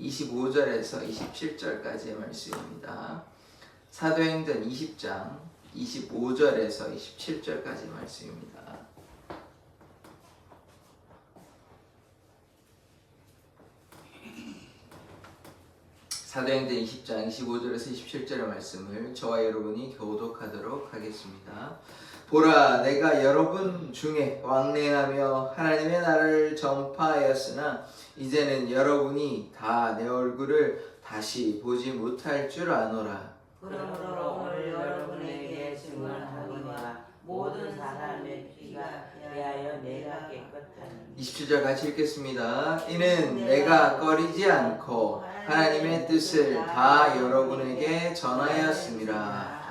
25절에서 27절까지의 말씀입니다. 사도행전 20장 25절에서 27절까지 말씀입니다. 사도행전 20장 25절에서 27절의 말씀을 저와 여러분이 교독하도록 하겠습니다. 보라 내가 여러분 중에 왕래하며 하나님의 나라를 전파하였으나 이제는 여러분이 다 내 얼굴을 다시 보지 못할 줄 아노라. 그러므로 오늘 여러분에게 증언하노니 모든 사람의 피가 대하여 내가 깨끗하니 27절 같이 읽겠습니다. 이는 내가 꺼리지 않고 하나님의 뜻을 다 여러분에게 전하였습니다.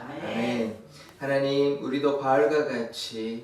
아멘. 하나님, 우리도 바울과 같이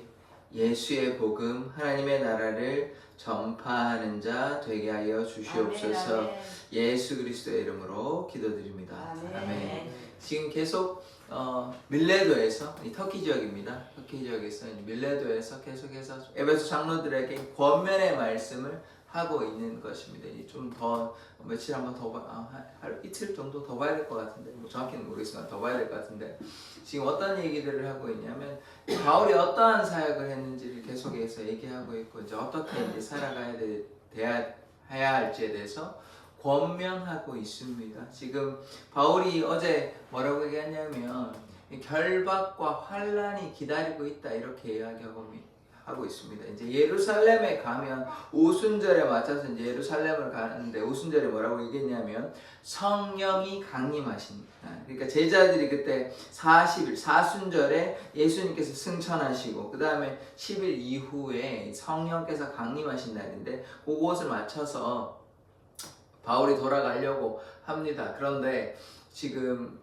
예수의 복음, 하나님의 나라를 전파하는 자 되게 하여 주시옵소서. 예수 그리스도의 이름으로 기도드립니다. 아멘. 지금 계속 어, 밀레도에서 이 터키 지역입니다. 터키 지역에서 이 밀레도에서 계속해서 에베소 장로들에게 권면의 말씀을 하고 있는 것입니다. 좀 더 며칠 한번 더 봐, 아, 한- 하루 이틀 정도 더 봐야 될 것 같은데 뭐 정확히는 모르겠지만 더 봐야 될 것 같은데 지금 어떤 얘기들을 하고 있냐면 바울이 어떠한 사역을 했는지를 계속해서 얘기하고 있고 이제 어떻게 이제 살아가야 돼, 돼야 해야 할지에 대해서 권면하고 있습니다. 지금 바울이 어제 뭐라고 얘기했냐면 이 결박과 환란이 기다리고 있다 이렇게 이야기하고 하고 있습니다. 이제 예루살렘에 가면 오순절에 맞춰서 이제 예루살렘을 가는데 오순절에 뭐라고 얘기했냐면 성령이 강림하신다. 그러니까 제자들이 그때 40일 사순절에 예수님께서 승천하시고 그 다음에 10일 이후에 성령께서 강림하신 날인데 그것을 맞춰서 바울이 돌아가려고 합니다. 그런데 지금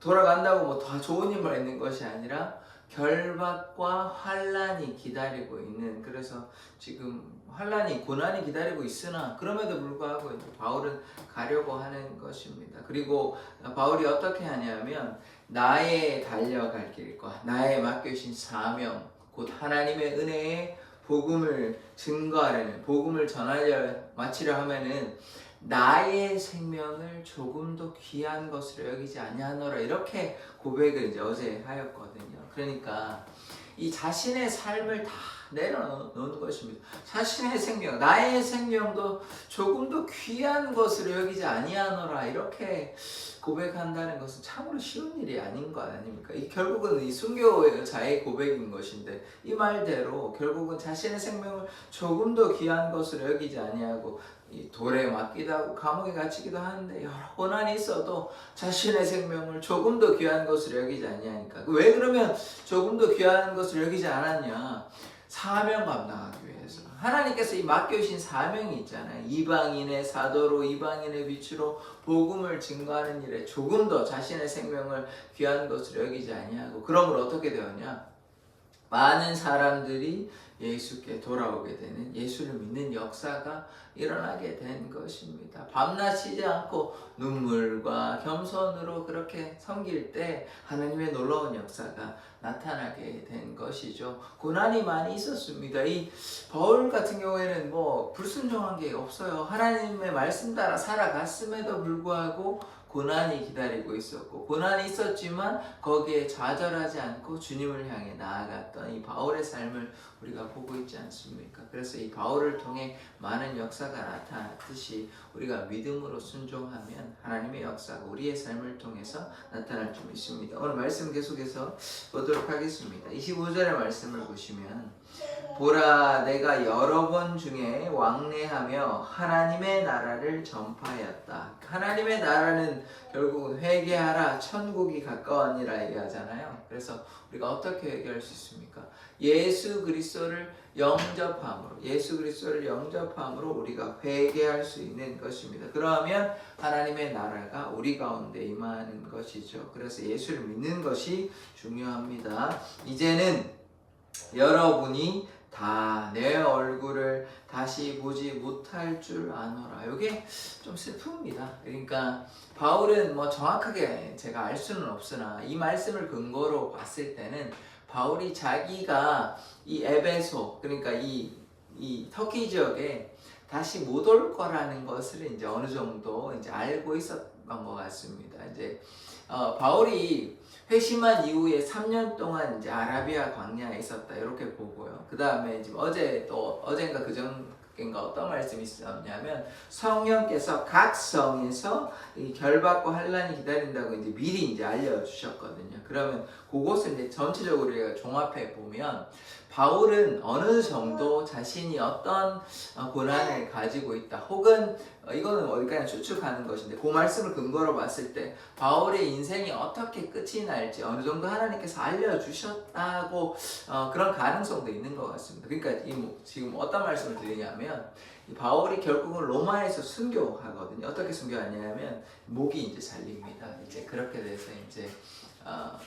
돌아간다고 뭐 더 좋은 힘을 얻는 것이 아니라 결박과 환란이 기다리고 있는 그래서 지금 환란이 고난이 기다리고 있으나 그럼에도 불구하고 이제 바울은 가려고 하는 것입니다. 그리고 바울이 어떻게 하냐면 나의 달려갈 길과 나의 맡겨진 사명 곧 하나님의 은혜의 복음을 증거하려는 복음을 전하려 마치려 하면은 나의 생명을 조금 더 귀한 것으로 여기지 아니하노라 이렇게 고백을 이제 어제 하였거든요. 그러니까 이 자신의 삶을 다 내려놓는 것입니다. 자신의 생명, 나의 생명도 조금 더 귀한 것으로 여기지 아니하노라 이렇게 고백한다는 것은 참으로 쉬운 일이 아닌 것 아닙니까? 이 결국은 이 순교자의 고백인 것인데 이 말대로 결국은 자신의 생명을 조금 더 귀한 것으로 여기지 아니하고 이 돌에 맞기도 하고 감옥에 갇히기도 하는데 여러 고난이 있어도 자신의 생명을 조금 더 귀한 것으로 여기지 아니하니까 왜 그러면 조금 더 귀한 것으로 여기지 않았냐 사명 감당하기 위해서. 하나님께서 이 맡겨주신 사명이 있잖아요. 이방인의 사도로 이방인의 빛으로 복음을 증거하는 일에 조금 더 자신의 생명을 귀한 것으로 여기지 아니하고 그러므로 어떻게 되었냐? 많은 사람들이 예수께 돌아오게 되는 예수를 믿는 역사가 일어나게 된 것입니다. 밤낮 쉬지 않고 눈물과 겸손으로 그렇게 섬길 때 하나님의 놀라운 역사가 나타나게 된 것이죠. 고난이 많이 있었습니다. 이 바울 같은 경우에는 뭐 불순종한 게 없어요. 하나님의 말씀 따라 살아갔음에도 불구하고 고난이 기다리고 있었고 고난이 있었지만 거기에 좌절하지 않고 주님을 향해 나아갔던 이 바울의 삶을 우리가 보고 있지 않습니까? 그래서 이 바울을 통해 많은 역사가 나타났듯이 우리가 믿음으로 순종하면 하나님의 역사가 우리의 삶을 통해서 나타날 줄 믿습니다. 오늘 말씀 계속해서 보도록 하겠습니다. 25절의 말씀을 보시면 보라 내가 여러 번 중에 왕래하며 하나님의 나라를 전파하였다. 하나님의 나라는 결국은 회개하라 천국이 가까웠니라 얘기하잖아요. 그래서 우리가 어떻게 회개할 수 있습니까? 예수 그리스도를 영접함으로 예수 그리스도를 영접함으로 우리가 회개할 수 있는 것입니다. 그러면 하나님의 나라가 우리 가운데 임하는 것이죠. 그래서 예수를 믿는 것이 중요합니다. 이제는 여러분이 다 내 얼굴을 다시 보지 못할 줄 아노라. 이게 좀 슬픕니다. 그러니까 바울은 뭐 정확하게 제가 알 수는 없으나 이 말씀을 근거로 봤을 때는 바울이 자기가 이 에베소 그러니까 이, 이 터키 지역에 다시 못 올 거라는 것을 이제 어느 정도 이제 알고 있었던 것 같습니다. 이제 어, 바울이 회심한 이후에 3년 동안 이제 아라비아 광야에 있었다 이렇게 보고요. 그 다음에 지금 어제 또 어젠가 그전인가 어떤 말씀이 있었냐면 성령께서 각 성에서 이 결박과 환란이 기다린다고 이제 미리 이제 알려주셨거든요. 그러면 그것을 이제 전체적으로 종합해 보면 바울은 어느 정도 자신이 어떤 어, 고난을 가지고 있다. 혹은 어, 이거는 어디까지 추측하는 것인데 그 말씀을 근거로 봤을 때 바울의 인생이 어떻게 끝이 날지 어느 정도 하나님께서 알려주셨다고 어, 그런 가능성도 있는 것 같습니다. 그러니까 이 뭐- 지금 어떤 말씀을 드리냐면 이 바울이 결국은 로마에서 순교하거든요. 어떻게 순교하냐면 목이 이제 잘립니다. 이제 그렇게 돼서 이제 어,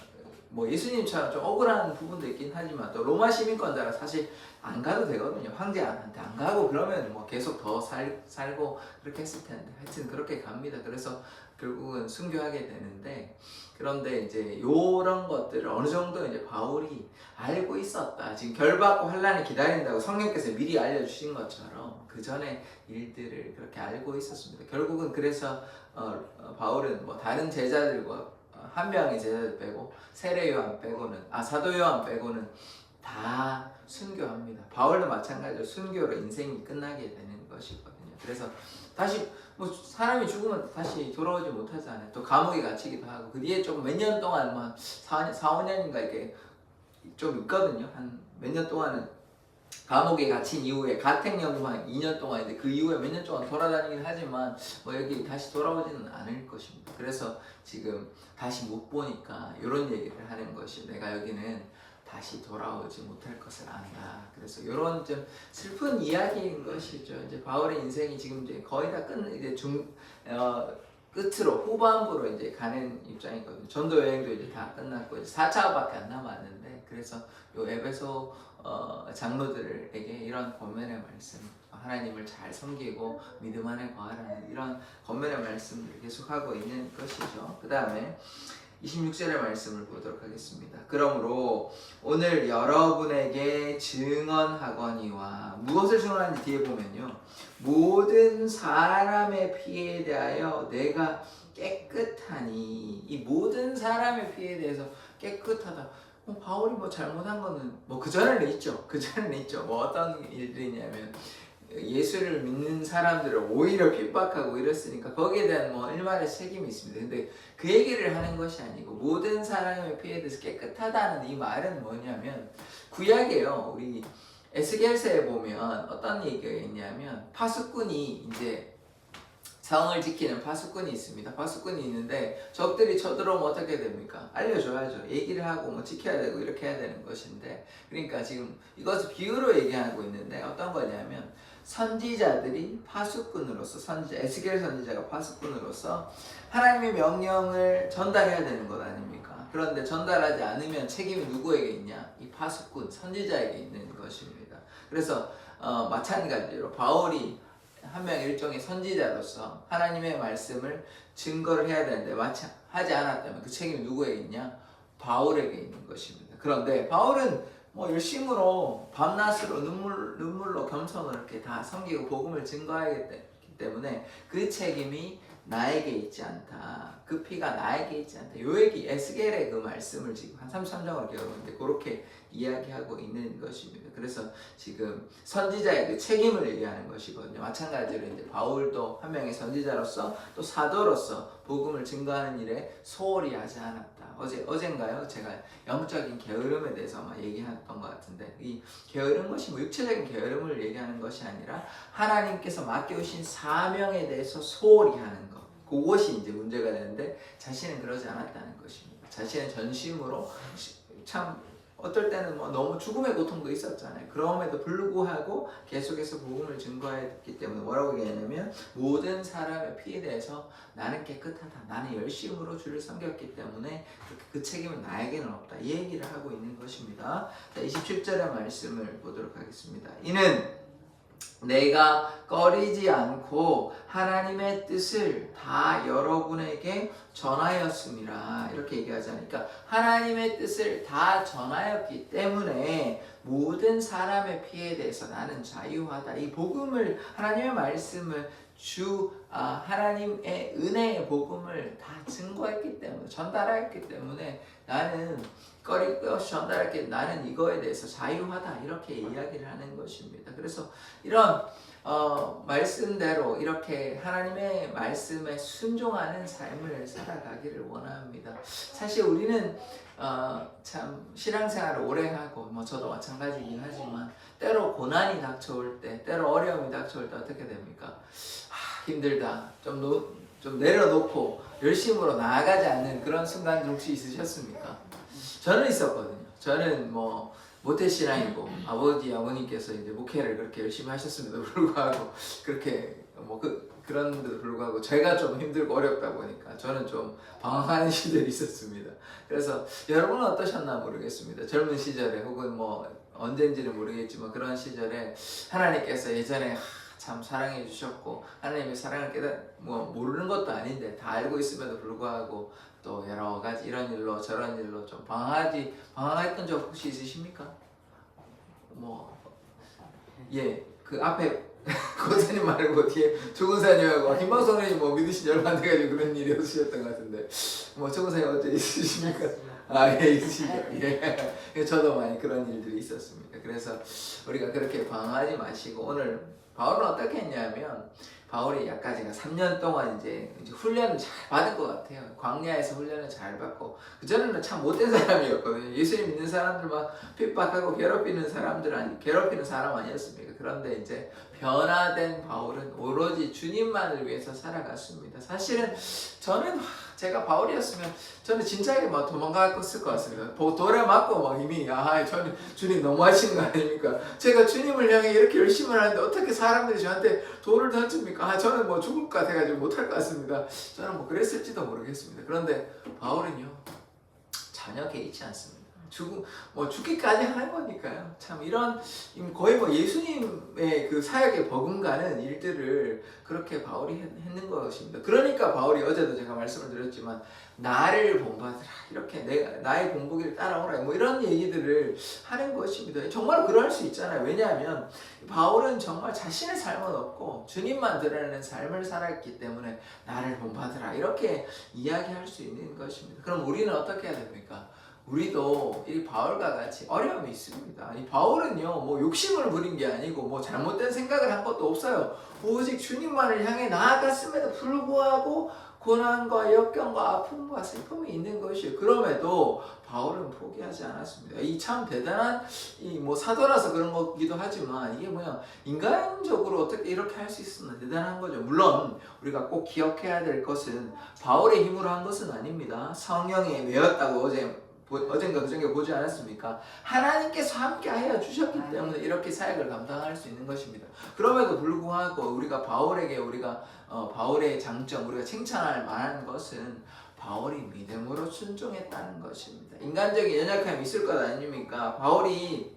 뭐 예수님처럼 좀 억울한 부분도 있긴 하지만 또 로마 시민권자라 사실 안 가도 되거든요. 황제한테 안 가고 그러면 뭐 계속 더 살, 살고 그렇게 했을 텐데 하여튼 그렇게 갑니다. 그래서 결국은 순교하게 되는데 그런데 이제 요런 것들을 어느 정도 이제 바울이 알고 있었다. 지금 결받고 환란이 기다린다고 성령께서 미리 알려주신 것처럼 그 전에 일들을 그렇게 알고 있었습니다. 결국은 그래서 어, 어, 바울은 뭐 다른 제자들과 어, 한 명의 제자들 빼고 세례 요한 빼고는 아 사도 요한 빼고는 다 순교합니다. 바울도 마찬가지로 순교로 인생이 끝나게 되는 것이거든요. 그래서 다시 뭐 사람이 죽으면 다시 돌아오지 못하잖아요. 또 감옥에 갇히기도 하고 그 뒤에 좀 몇 년 동안 뭐 4, 4, 5년인가 이렇게 좀 있거든요. 한 몇 년 동안은 감옥에 갇힌 이후에 가택연금한 2년 동안인데 그 이후에 몇 년 동안 돌아다니긴 하지만 뭐 여기 다시 돌아오지는 않을 것입니다. 그래서 지금 다시 못 보니까 이런 얘기를 하는 것이 내가 여기는 다시 돌아오지 못할 것을 안다. 그래서 이런 좀 슬픈 이야기인 것이죠. 이제 바울의 인생이 지금 이제 거의 다 끝, 이제 중, 어, 끝으로 후반부로 이제 가는 입장이거든요. 전도 여행도 이제 다 끝났고 이제 4차밖에 안 남았는데 그래서 요 에베소 어, 장로들에게 이런 권면의 말씀, 하나님을 잘 섬기고 믿음 안에 거하라는 이런 권면의 말씀을 계속하고 있는 것이죠. 그 다음에 26절의 말씀을 보도록 하겠습니다. 그러므로 오늘 여러분에게 증언하거니와 무엇을 증언하는지 뒤에 보면요. 모든 사람의 피에 대하여 내가 깨끗하니 이 모든 사람의 피에 대해서 깨끗하다. 어, 바울이 뭐 잘못한 거는 뭐 그 전에는 있죠. 그 전에는 있죠. 뭐 어떤 일들이냐면 예수를 믿는 사람들을 오히려 핍박하고 이랬으니까 거기에 대한 뭐 일말의 책임이 있습니다. 근데 그 얘기를 하는 것이 아니고 모든 사람의 피에 대해서 깨끗하다는 이 말은 뭐냐면 구약에요. 우리 에스겔서에 보면 어떤 얘기가 있냐면 파수꾼이 이제 성을 지키는 파수꾼이 있습니다. 파수꾼이 있는데 적들이 쳐들어오면 어떻게 됩니까? 알려줘야죠. 얘기를 하고 뭐 지켜야 되고 이렇게 해야 되는 것인데 그러니까 지금 이것을 비유로 얘기하고 있는데 어떤 거냐면 선지자들이 파수꾼으로서 선지자 에스겔 선지자가 파수꾼으로서 하나님의 명령을 전달해야 되는 것 아닙니까? 그런데 전달하지 않으면 책임이 누구에게 있냐? 이 파수꾼 선지자에게 있는 것입니다. 그래서 어, 마찬가지로 바울이 한 명 일종의 선지자로서 하나님의 말씀을 증거를 해야 되는데 마치 하지 않았다면 그 책임이 누구에게 있냐? 바울에게 있는 것입니다. 그런데 바울은 뭐 열심으로 밤낮으로 눈물 눈물로 겸손을 이렇게 다 섬기고 복음을 증거하기 때문에 그 책임이 나에게 있지 않다. 그 피가 나에게 있지 않다. 요 얘기 에스겔의 그 말씀을 지금 한 33장으로 기록하는데 그렇게 이야기하고 있는 것입니다. 그래서 지금 선지자의 그 책임을 얘기하는 것이거든요. 마찬가지로 이제 바울도 한 명의 선지자로서 또 사도로서 복음을 증거하는 일에 소홀히 하지 않았다. 어제 어젠가요? 제가 영적인 게으름에 대해서 막 얘기했던 것 같은데 이 게으른 것이 뭐 육체적인 게으름을 얘기하는 것이 아니라 하나님께서 맡겨오신 사명에 대해서 소홀히 하는 것. 그것이 이제 문제가 되는데 자신은 그러지 않았다는 것입니다. 자신은 전심으로 참 어떨 때는 뭐 너무 죽음의 고통도 있었잖아요. 그럼에도 불구하고 계속해서 복음을 증거했기 때문에 뭐라고 얘기하냐면 모든 사람의 피에 대해서 나는 깨끗하다. 나는 열심으로 주를 섬겼기 때문에 그, 그 책임은 나에게는 없다. 이 얘기를 하고 있는 것입니다. 자, 27절의 말씀을 보도록 하겠습니다. 이는 내가 꺼리지 않고 하나님의 뜻을 다 여러분에게 전하였습니다. 이렇게 얘기하잖아요. 그러니까 하나님의 뜻을 다 전하였기 때문에 모든 사람의 피해에 대해서 나는 자유하다. 이 복음을 하나님의 말씀을 주 아, 하나님의 은혜의 복음을 다 증거했기 때문에 전달했기 때문에 나는 꺼리 것이 전달할게 나는 이거에 대해서 자유하다 이렇게 이야기를 하는 것입니다. 그래서 이런 어, 말씀대로 이렇게 하나님의 말씀에 순종하는 삶을 살아가기를 원합니다. 사실 우리는 어, 참 신앙생활을 오래 하고 뭐 저도 마찬가지긴 하지만 때로 고난이 닥쳐올 때, 때로 어려움이 닥쳐올 때 어떻게 됩니까? 아, 힘들다. 좀, 놓, 좀 내려놓고 열심으로 나아가지 않는 그런 순간 혹시 있으셨습니까? 저는 있었거든요. 저는 뭐 모태신앙이고 아버지 어머니께서 이제 목회를 그렇게 열심히 하셨음에도 불구하고 그렇게 뭐 그, 그런데도 불구하고 제가 좀 힘들고 어렵다 보니까 저는 좀 방황하는 시절이 있었습니다. 그래서 여러분은 어떠셨나 모르겠습니다. 젊은 시절에 혹은 뭐 언젠지는 모르겠지만 그런 시절에 하나님께서 예전에 하, 참 사랑해 주셨고 하나님의 사랑을 깨닫 뭐 모르는 것도 아닌데 다 알고 있음에도 불구하고 또 여러 가지 이런 일로 저런 일로 좀 방황하지 방황했던 적 혹시 있으십니까? 뭐 예 그 앞에 고사님 말고 뒤에 조근사님하고 김방성님 뭐 믿으신 지 얼마 안 돼가지고 그런 일이 없으셨던 것 같은데. 뭐 조근사님 어째 있으십니까? 아예 있으시죠. 예. 저도 많이 그런 일들이 있었습니다. 그래서 우리가 그렇게 방황하지 마시고 오늘 바울은 어떻게 했냐면 바울이 약간 제가 3년 동안 이제, 이제 훈련을 잘 받은 것 같아요. 광야에서 훈련을 잘 받고 그전에는 참 못된 사람이었거든요. 예수님 믿는 사람들 막 핍박하고 괴롭히는 사람들 아니 괴롭히는 사람 아니었습니까? 그런데 이제 변화된 바울은 오로지 주님만을 위해서 살아갔습니다. 사실은 저는 제가 바울이었으면 저는 진작에 막 도망갔을 것 같습니다. 보- 돌에 맞고 막 이미 아 저는 주님 너무 하시는 거 아닙니까? 제가 주님을 향해 이렇게 열심히 하는데 어떻게 사람들이 저한테 돌을 던집니까? 아 저는 뭐 죽을 것 같아가지고 못할 것 같습니다. 저는 뭐 그랬을지도 모르겠습니다. 그런데 바울은요 전혀 개의치 않습니다. 죽음 뭐 죽기까지 하는 거니까요. 참 이런 거의 뭐 예수님의 그 사역에 버금가는 일들을 그렇게 바울이 했- 했는 것입니다. 그러니까 바울이 어제도 제가 말씀을 드렸지만 나를 본받으라 이렇게 내가 나의 본보기를 따라오라 뭐 이런 얘기들을 하는 것입니다. 정말 그럴 수 있잖아요. 왜냐하면 바울은 정말 자신의 삶은 없고 주님만 드러내는 삶을 살았기 때문에 나를 본받으라 이렇게 이야기할 수 있는 것입니다. 그럼 우리는 어떻게 해야 됩니까? 우리도 이 바울과 같이 어려움이 있습니다. 이 바울은요, 뭐 욕심을 부린 게 아니고 뭐 잘못된 생각을 한 것도 없어요. 오직 주님만을 향해 나아갔음에도 불구하고 고난과 역경과 아픔과 슬픔이 있는 것이에요. 그럼에도 바울은 포기하지 않았습니다. 이 참 대단한 이 뭐 사도라서 그런 거기도 하지만 이게 뭐야 인간적으로 어떻게 이렇게 할 수 있었나 대단한 거죠. 물론 우리가 꼭 기억해야 될 것은 바울의 힘으로 한 것은 아닙니다. 성령에 외웠다고 어제 보- 어젠가 그전에 보지 않았습니까? 하나님께서 함께 하여 주셨기 때문에 이렇게 사역을 감당할 수 있는 것입니다. 그럼에도 불구하고 우리가 바울에게 우리가 어, 바울의 장점 우리가 칭찬할 만한 것은 바울이 믿음으로 순종했다는 것입니다. 인간적인 연약함이 있을 것 아닙니까? 바울이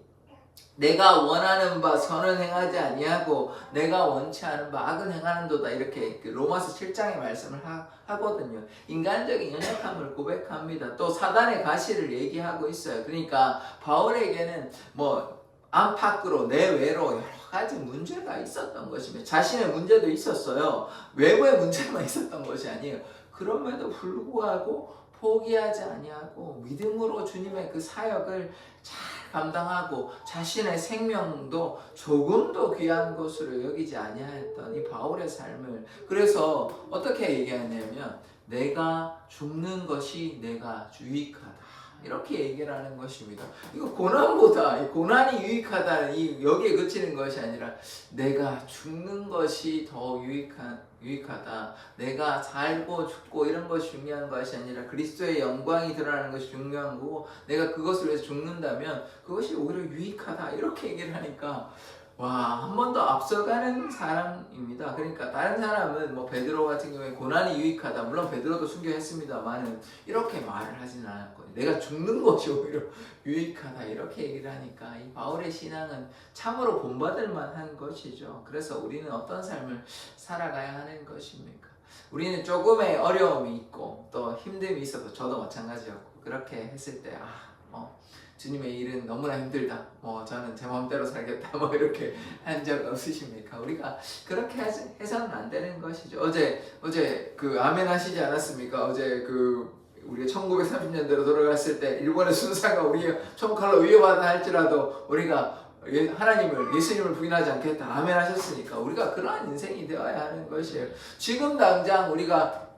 내가 원하는 바 선은 행하지 아니하고 내가 원치 않은 바 악은 행하는도다 이렇게 그 로마서 7장의 말씀을 하, 하거든요. 인간적인 연약함을 고백합니다. 또 사단의 가시를 얘기하고 있어요. 그러니까 바울에게는 뭐 안팎으로 내외로 여러 가지 문제가 있었던 것입니다. 자신의 문제도 있었어요. 외부의 문제만 있었던 것이 아니에요. 그럼에도 불구하고 포기하지 아니하고 믿음으로 주님의 그 사역을 잘 감당하고 자신의 생명도 조금도 귀한 것으로 여기지 아니하였던 이 바울의 삶을 그래서 어떻게 얘기하냐면 내가 죽는 것이 내가 유익하다 이렇게 얘기를 하는 것입니다. 이거 고난보다 이 고난이 유익하다는 이 여기에 그치는 것이 아니라 내가 죽는 것이 더 유익한 유익하다. 내가 살고 죽고 이런 것이 중요한 것이 아니라 그리스도의 영광이 드러나는 것이 중요한 거고 내가 그것을 위해서 죽는다면 그것이 오히려 유익하다. 이렇게 얘기를 하니까 와, 한 번 더 앞서가는 사람입니다. 그러니까 다른 사람은 뭐 베드로 같은 경우에 고난이 유익하다. 물론 베드로도 순교했습니다만은 이렇게 말을 하지는 않았거든요. 내가 죽는 것이 오히려 유익하다 이렇게 얘기를 하니까 이 바울의 신앙은 참으로 본받을 만한 것이죠. 그래서 우리는 어떤 삶을 살아가야 하는 것입니까? 우리는 조금의 어려움이 있고 또 힘듦이 있어도 저도 마찬가지였고 그렇게 했을 때 아, 뭐 주님의 일은 너무나 힘들다. 뭐 저는 제 마음대로 살겠다. 뭐 이렇게 한 적 없으십니까? 우리가 그렇게 해서는 안 되는 것이죠. 어제 어제 그 아멘 하시지 않았습니까? 어제 그 우리가 1930년대로 돌아갔을 때 일본의 순사가 우리의 총칼로 위협하다 할지라도 우리가 예- 하나님을 예수님을 부인하지 않겠다 아멘 하셨으니까 우리가 그러한 인생이 되어야 하는 것이에요. 지금 당장 우리가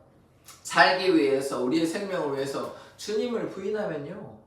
살기 위해서 우리의 생명을 위해서 주님을 부인하면요.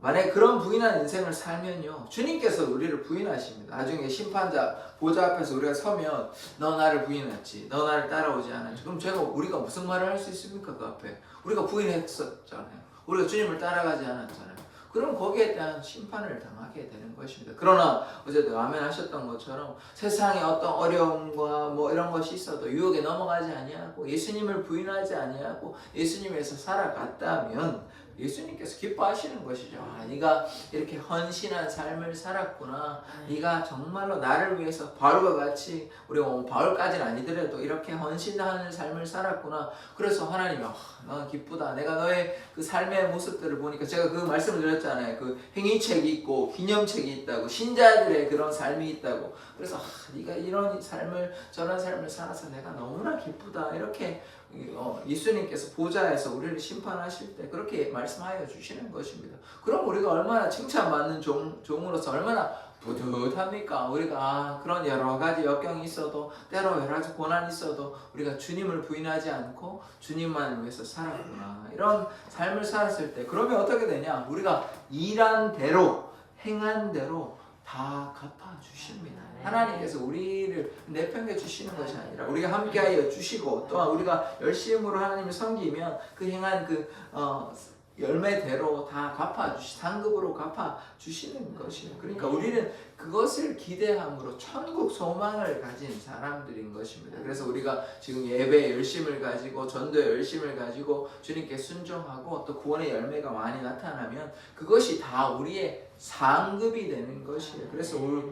만약에 그런 부인한 인생을 살면요. 주님께서 우리를 부인하십니다. 나중에 심판자 보좌 앞에서 우리가 서면 너 나를 부인했지. 너 나를 따라오지 않았지. 그럼 제가 우리가 무슨 말을 할 수 있습니까? 그 앞에. 우리가 부인했었잖아요. 우리가 주님을 따라가지 않았잖아요. 그럼 거기에 대한 심판을 당하게 되는 것입니다. 그러나 어제도 아멘 하셨던 것처럼 세상에 어떤 어려움과 뭐 이런 것이 있어도 유혹에 넘어가지 아니하고 예수님을 부인하지 아니하고 예수님에서 살아갔다면 예수님께서 기뻐하시는 것이죠. 아, 네가 이렇게 헌신한 삶을 살았구나. 네가 정말로 나를 위해서 바울과 같이 우리가 뭐 바울까지는 아니더라도 이렇게 헌신하는 삶을 살았구나. 그래서 하나님이 아, 넌 기쁘다. 내가 너의 그 삶의 모습들을 보니까 제가 그 말씀을 드렸잖아요. 그 행위책이 있고 기념책이 있다고 신자들의 그런 삶이 있다고. 그래서 아, 네가 이런 삶을 저런 삶을 살아서 내가 너무나 기쁘다. 이렇게 어, 예수님께서 보좌에서 우리를 심판하실 때 그렇게 말씀하여 주시는 것입니다. 그럼 우리가 얼마나 칭찬받는 종, 종으로서 얼마나 뿌듯합니까? 우리가 아, 그런 여러 가지 역경이 있어도 때로 여러 가지 고난이 있어도 우리가 주님을 부인하지 않고 주님만을 위해서 살았구나 이런 삶을 살았을 때 그러면 어떻게 되냐? 우리가 일한 대로 행한 대로 다 갚아 주십니다. 네. 하나님께서 우리를 내팽겨 주시는 것이 아니라 우리가 함께하여 주시고 또한 우리가 열심으로 하나님을 섬기면 그 행한 그 어, 열매대로 다 갚아 주시 상급으로 갚아 주시는 것이에요. 그러니까 우리는 그것을 기대함으로 천국 소망을 가진 사람들인 것입니다. 그래서 우리가 지금 예배의 열심을 가지고 전도의 열심을 가지고 주님께 순종하고 또 구원의 열매가 많이 나타나면 그것이 다 우리의 상급이 되는 것이에요. 그래서 우리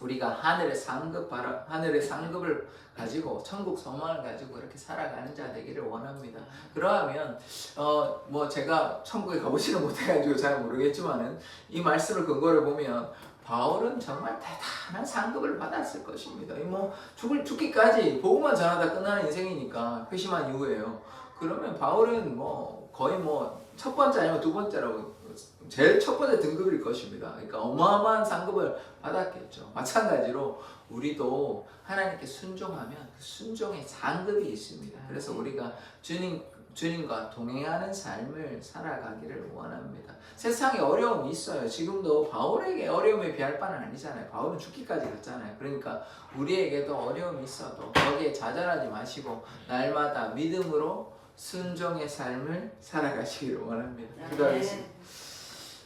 우리가 하늘의 상급 바라 하늘의 상급을 가지고 천국 소망을 가지고 이렇게 살아가는 자 되기를 원합니다. 그러하면 어 뭐 제가 천국에 가보지는 못해가지고 잘 모르겠지만은 이 말씀을 근거를 보면 바울은 정말 대단한 상급을 받았을 것입니다. 이뭐 죽을 죽기까지 복음만 전하다 끝나는 인생이니까 회심한 이후에요. 그러면 바울은 뭐 거의 뭐 첫 번째 아니면 두 번째라고 제일 첫 번째 등급일 것입니다. 그러니까 어마어마한 상급을 받았겠죠. 마찬가지로 우리도 하나님께 순종하면 그 순종의 상급이 있습니다. 그래서 우리가 주님 주님과 동행하는 삶을 살아가기를 원합니다. 세상에 어려움이 있어요. 지금도 바울에게 어려움에 비할 바는 아니잖아요. 바울은 죽기까지 갔잖아요. 그러니까 우리에게도 어려움이 있어도 거기에 좌절하지 마시고 날마다 믿음으로 순종의 삶을 살아가시기를 원합니다. 기도하겠습니다.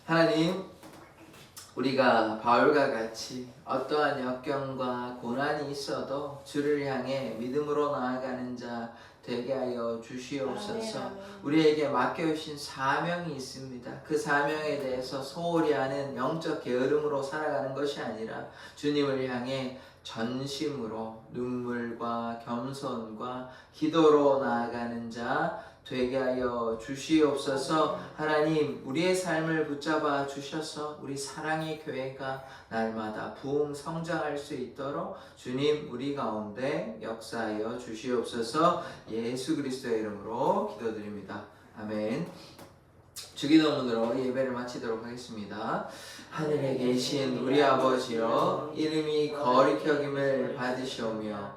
하나님, 우리가 바울과 같이 어떠한 역경과 고난이 있어도 주를 향해 믿음으로 나아가는 자 되게 하여 주시옵소서. 우리에게 맡겨주신 사명이 있습니다. 그 사명에 대해서 소홀히 하는 영적 게으름으로 살아가는 것이 아니라 주님을 향해 전심으로 눈물과 겸손과 기도로 나아가는 자 되게 하여 주시옵소서. 하나님, 우리의 삶을 붙잡아 주셔서 우리 사랑의 교회가 날마다 부흥 성장할 수 있도록 주님 우리 가운데 역사하여 주시옵소서. 예수 그리스도의 이름으로 기도드립니다. 아멘. 주기도문으로 예배를 마치도록 하겠습니다. 하늘에 계신 우리 아버지여 이름이 거룩히 여김을 받으시오며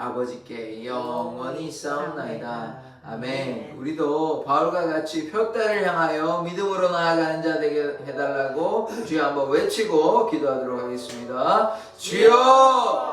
아버지께 영원히 싸움나이다. 아멘. 우리도 바울과 같이 표대를 향하여 믿음으로 나아가는 자 되게 해달라고 주여 한번 외치고 기도하도록 하겠습니다. 주여